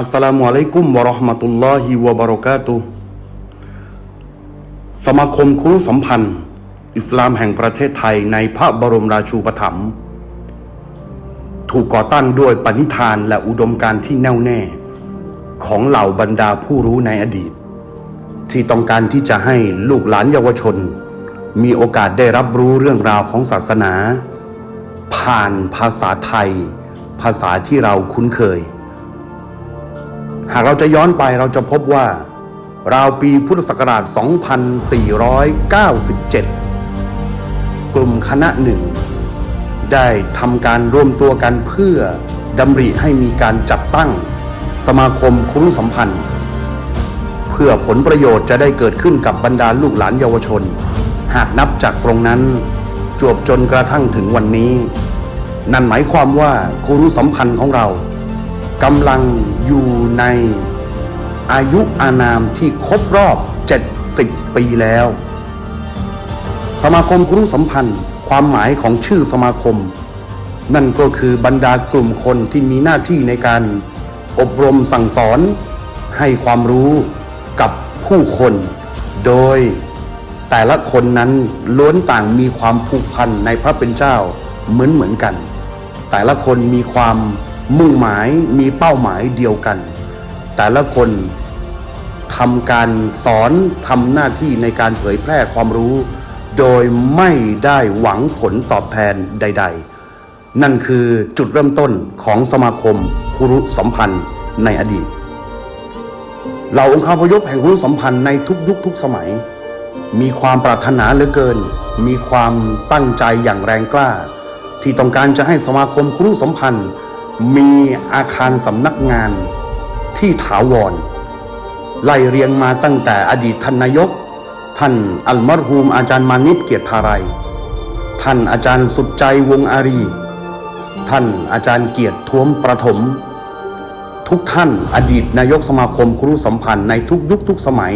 อัสสลามุอะลัยกุมวะราะห์มะตุลลอฮิวะบะเราะกาตุสมาคมครุสัมพันธ์ อิสลามแห่งประเทศไทยในพระบรมราชูปถัมภ์ถูกก่อตั้งด้วยปณิธานและอุดมการณ์ที่แน่วแน่ ของเหล่าบรรดาผู้รู้ในอดีต ที่ต้องการที่จะให้ลูกหลานเยาวชน มีโอกาสได้รับรู้เรื่องราวของศาสนา ผ่านภาษาไทย ภาษาที่เราคุ้นเคย หากเราจะย้อนไปเราจะพบว่าราวปีพุทธศักราช 2497 กลุ่มคณะหนึ่ง ได้ทำการรวมตัวกันเพื่อดำริให้มีการจัดตั้งสมาคมคุรุสัมพันธ์ เพื่อผลประโยชน์จะได้เกิดขึ้นกับบรรดาลูกหลานเยาวชน หากนับจากตรงนั้นจวบจนกระทั่งถึงวันนี้ นั่นหมายความว่าคุรุสัมพันธ์ของเรา กำลังอยู่ในอายุอานามที่ครบรอบ 70 ปีแล้ว สมาคมครุสัมพันธ์ ความหมายของชื่อสมาคม นั่นก็คือบรรดากลุ่มคนที่มีหน้าที่ในการ อบรมสั่งสอน ให้ความรู้กับผู้คน โดยแต่ละคนนั้นล้วนต่างมีความผูกพันในพระเป็นเจ้าเหมือนเหมือนกัน แต่ละคนมีความ มุ่งหมายมีเป้าหมายเดียวกัน แต่ละคนทำการสอนทำหน้าที่ในการเผยแพร่ความรู้ โดยไม่ได้หวังผลตอบแทนใด ๆ นั่นคือจุดเริ่มต้นของสมาคมครุสัมพันธ์ในอดีตเหล่าองค์คาพยพแห่งครุสัมพันธ์ในทุกยุคทุกสมัย มีความปรารถนาเหลือเกิน มีความตั้งใจอย่างแรงกล้า ที่ต้องการจะให้สมาคมครุสัมพันธ์ มีอาคารสำนักงานที่ถาวร ไล่เรียงมาตั้งแต่อดีตท่านนายก ท่านอัลมรฮูมอาจารย์มานิตเกียรติธารายท่านอาจารย์สุดใจวงอารี ท่านอาจารย์เกียรติท้วมประถม ทุกท่านอดีตนายกสมาคมครุสัมพันธ์ในทุกยุคทุกสมัย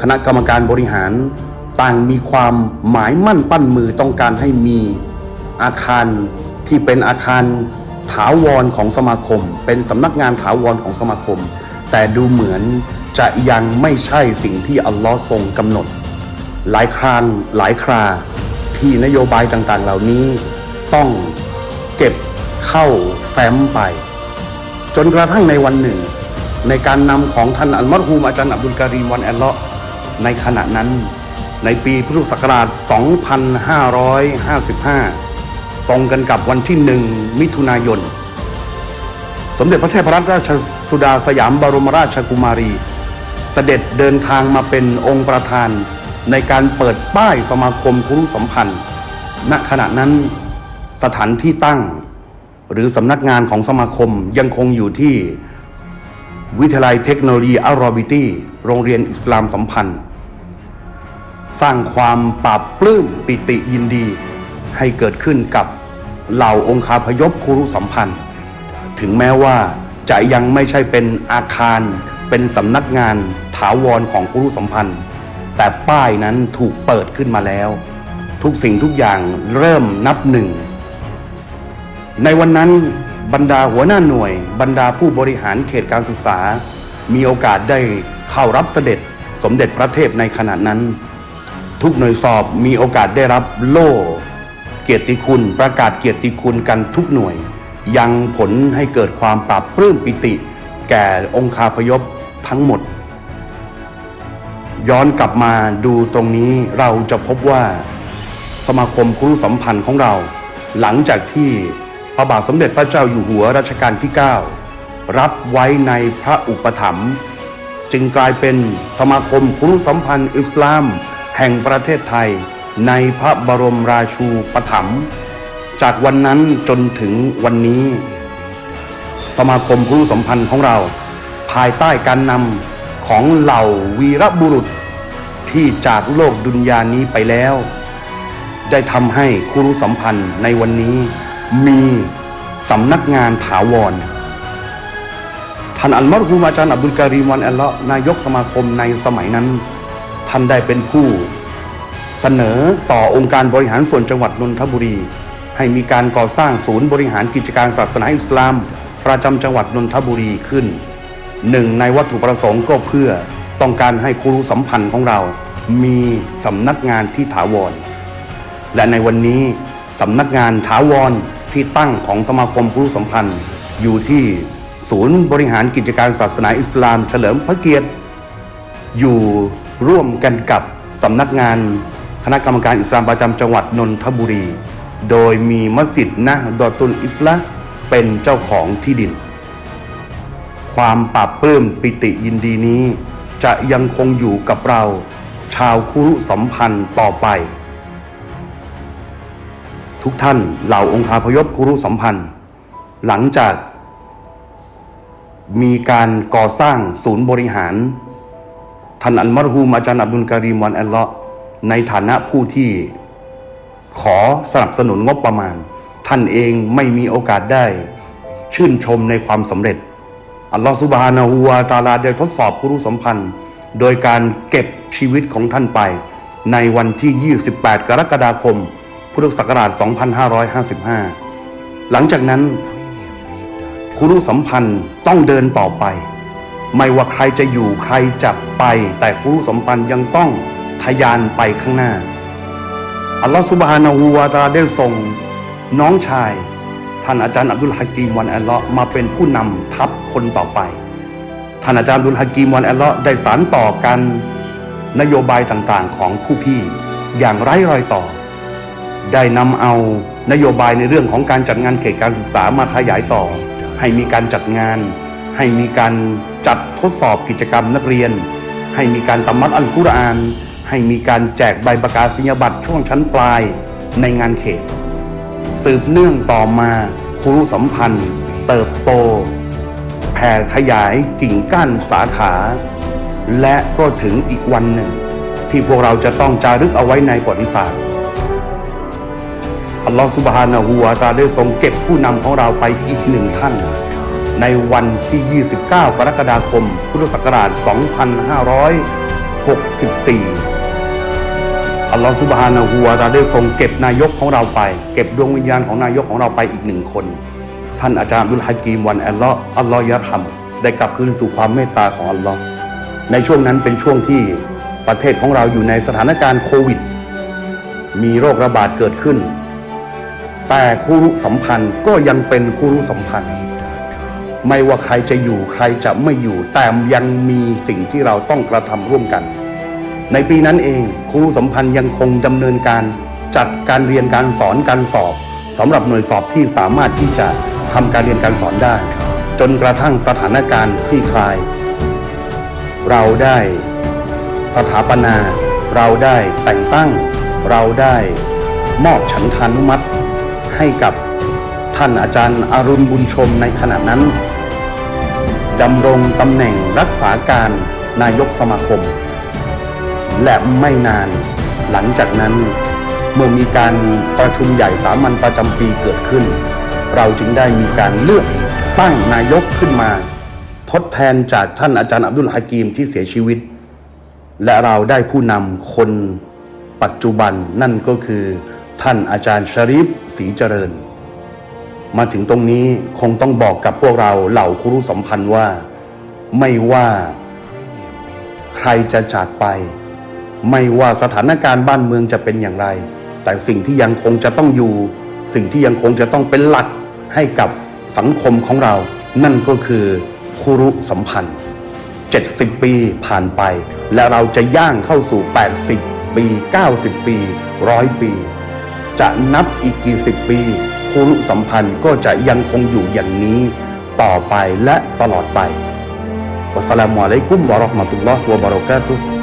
คณะกรรมการบริหาร ต่างมีความหมายมั่นปั้นมือต้องการให้มีอาคารที่เป็นอาคาร ถาวรของสมาคม เป็นสำนักงานถาวรของสมาคม แต่ดูเหมือนจะยังไม่ใช่สิ่งที่อัลลอฮ์ทรงกำหนด หลายครางหลายคราที่นโยบายต่างๆ เหล่านี้ต้องเก็บเข้าแฟ้มไป จนกระทั่งในวันหนึ่ง ในการนำของท่านอัลมัรฮูมอาจารย์อับดุลการีมวันแอลเลาะห์ในขณะนั้น ในปีพุทธศักราช 2555 ตรงกันกับวันที่หนึ่งมิถุนายน สมเด็จพระเทพรัตนราชสุดาสยามบรมราชกุมารี เสด็จเดินทางมาเป็นองค์ประธาน ในการเปิดป้ายสมาคมครุสัมพันธ์ ณขณะนั้นสถานที่ตั้ง หรือสำนักงานของสมาคมยังคงอยู่ที่วิทยาลัยเทคโนโลยีอารอบิตี้ โรงเรียนอิสลามสัมพันธ์ สร้างความปราบปลื้มปิติยินดี ให้เกิดขึ้นกับ เหล่าองคาพยพครุสัมพันธ์ ถึงแม้ว่าจะยังไม่ใช่เป็นอาคาร เป็นสำนักงานถาวรของครุสัมพันธ์ แต่ป้ายนั้นถูกเปิดขึ้นมาแล้ว ทุกสิ่งทุกอย่างเริ่มนับหนึ่ง ในวันนั้นบรรดาหัวหน้าหน่วย บรรดาผู้บริหารเขตการศึกษา มีโอกาสได้เข้ารับเสด็จสมเด็จพระเทพในขณะนั้น ทุกหน่วยสอบมีโอกาสได้รับโล่ เกียรติคุณ ประกาศเกียรติคุณกันทุกหน่วย ยังผลให้เกิดความปรับปลื้มปิติ แก่องคาพยพทั้งหมด ย้อนกลับมาดูตรงนี้เราจะพบว่าสมาคมครุสัมพันธ์ของเรา หลังจากที่พระบาทสมเด็จพระเจ้าอยู่หัวรัชกาลที่ 9 รับไว้ในพระอุปถัมภ์จึงกลายเป็นสมาคมครุสัมพันธ์อิสลาม แห่งประเทศไทย ในพระบรมราชูปถัมภ์จากวันนั้นจนถึงวันนี้ สมาคมครุสัมพันธ์ของเรา ภายใต้การนำของเหล่าวีรบุรุษที่จากโลกดุนยานี้ไปแล้ว ได้ทำให้ครุสัมพันธ์ในวันนี้ มีสำนักงานถาวรท่านอัลมารฮูมอาจารย์อับดุลการีมวันอัลเลาะนายกสมาคมในสมัยนั้น ท่านได้เป็นผู้ เสนอต่อองค์การบริหารส่วนจังหวัดนนทบุรี ให้มีการก่อสร้างศูนย์บริหารกิจการศาสนาอิสลาม ประจำจังหวัดนนทบุรีขึ้นหนึ่งในวัตถุประสงค์ก็เพื่อต้องการให้ครูสัมพันธ์ของเรา มีสำนักงานที่ถาวร และในวันนี้สำนักงานถาวรที่ตั้งของสมาคมครูสัมพันธ์ อยู่ที่ศูนย์บริหารกิจการศาสนาอิสลาม เฉลิมพระเกียรติ อยู่ร่วมกันกับสำนักงาน คณะกรรมการอิสลามประจำจังหวัดนนทบุรี โดยมีมัสยิดนะห์ดอตุลอิสละห์เป็นเจ้าของที่ดิน ความปราบปลื้มปิติยินดีนี้ จะยังคงอยู่กับเรา ชาวคุรุสัมพันธ์ต่อไป ทุกท่านเหล่าองคาพยพคุรุสัมพันธ์ หลังจาก มีการก่อสร้างศูนย์บริหารท่านอัลมารฮูมอาจารย์อับดุลการีมวันอัลเลาะ ในฐานะผู้ที่ขอสนับสนุนงบประมาณ ท่านเองไม่มีโอกาสได้ ชื่นชมในความสำเร็จ อัลลอฮฺสุบฮานะฮูวาตาลาได้ทดสอบคุรุสัมพันธ์ โดยการเก็บชีวิตของท่านไป ในวันที่ 28 กรกฎาคม พุทธศักราช 2555 หลังจากนั้นคุรุสัมพันธ์ต้องเดินต่อไป ไม่ว่าใครจะอยู่ใครจะไป แต่คุรุสัมพันธ์ยังต้อง ทยานไปข้างหน้า อัลลอฮฺสุบฮานาหูวาตาได้ส่งน้องชาย ท่านอาจารย์อับดุลฮะกีมวันอัลเลาะห์มาเป็นผู้นำทัพคนต่อไป ท่านอาจารย์อับดุลฮะกีมวันอัลเลาะห์ได้สานต่อกันนโยบายต่างๆของผู้พี่อย่างไร้รอยต่อ ได้นำเอานโยบายในเรื่องของการจัดงานเขตการศึกษามาขยายต่อ ให้มีการจัดงาน ให้มีการจัดทดสอบกิจกรรมนักเรียน ให้มีการตำมัดอัลกุรอาน ให้มีการแจกใบประกาศนียบัตรช่วงชั้นปลายในงานเขต สืบเนื่องต่อมาครูสัมพันธ์ เติบโต แผ่ขยายกิ่งก้านสาขา และก็ถึงอีกวันหนึ่ง ที่พวกเราจะต้องจารึกเอาไว้ในประวัติศาสตร์อัลลอฮฺสุบฮานะฮูวาตาได้ทรงเก็บผู้นำของเราไปอีกหนึ่งท่าน ในวันที่ 29 กรกฎาคม พุทธศักราช 2564 อัลลอฮฺสุบฮานะฮูวาตาได้ทรงเก็บนายกของเราไป เก็บดวงวิญญาณของนายกของเราไปอีกหนึ่งคน ท่านอาจารย์ดุลฮะกีมวันอัลลอฮ์อัลลอฮ์ยะฮัมได้กลับคืนสู่ความเมตตาของอัลลอฮ์ในช่วงนั้นเป็นช่วงที่ประเทศของเราอยู่ในสถานการณ์โควิด มีโรคระบาดเกิดขึ้น แต่คู่รู้สัมพันธ์ก็ยังเป็นคู่รู้สัมพันธ์ ไม่ว่าใครจะอยู่ใครจะไม่อยู่แต่ยังมีสิ่งที่เราต้องกระทำร่วมกัน ในปีนั้นเองครูสัมพันธ์ยังคงดำเนินการจัดการเรียนการสอนการสอบสำหรับหน่วยสอบที่สามารถที่จะทำการเรียนการสอนได้ จนกระทั่งสถานการณ์คลี่คลาย เราได้สถาปนา เราได้แต่งตั้ง เราได้มอบฉันทานุมัติ ให้กับท่านอาจารย์อารุณบุญชมในขณะนั้นดำรงตำแหน่งรักษาการนายกสมาคม และไม่นาน หลังจากนั้น เมื่อมีการประชุมใหญ่สามัญประจำปีเกิดขึ้น เราจึงได้มีการเลือกตั้งนายกขึ้นมา ทดแทนจากท่านอาจารย์อับดุลฮากีมที่เสียชีวิต และเราได้ผู้นำคนปัจจุบันนั่นก็คือท่านอาจารย์ชริฟศรีเจริญ มาถึงตรงนี้คงต้องบอกกับพวกเราเหล่าครุสัมพันธ์ว่า ไม่ว่า ใครจะจากไป ไม่ว่าสถานการณ์บ้านเมืองจะเป็นอย่างไร แต่สิ่งที่ยังคงจะต้องอยู่ สิ่งที่ยังคงจะต้องเป็นหลักให้กับสังคมของเรา นั่นก็คือครุสัมพันธ์ 70 ปีผ่านไป และเราจะย่างเข้าสู่ 80 ปี 90 ปีร้อยปี จะนับอีกกี่สิบปีคุรุสัมพันธ์ก็จะยังคงอยู่อย่างนี้ต่อไปและตลอดไปวัสสลามุอะลัยกุมวะเราะห์มะตุลลอฮ์วะบะเราะกาตุฮ์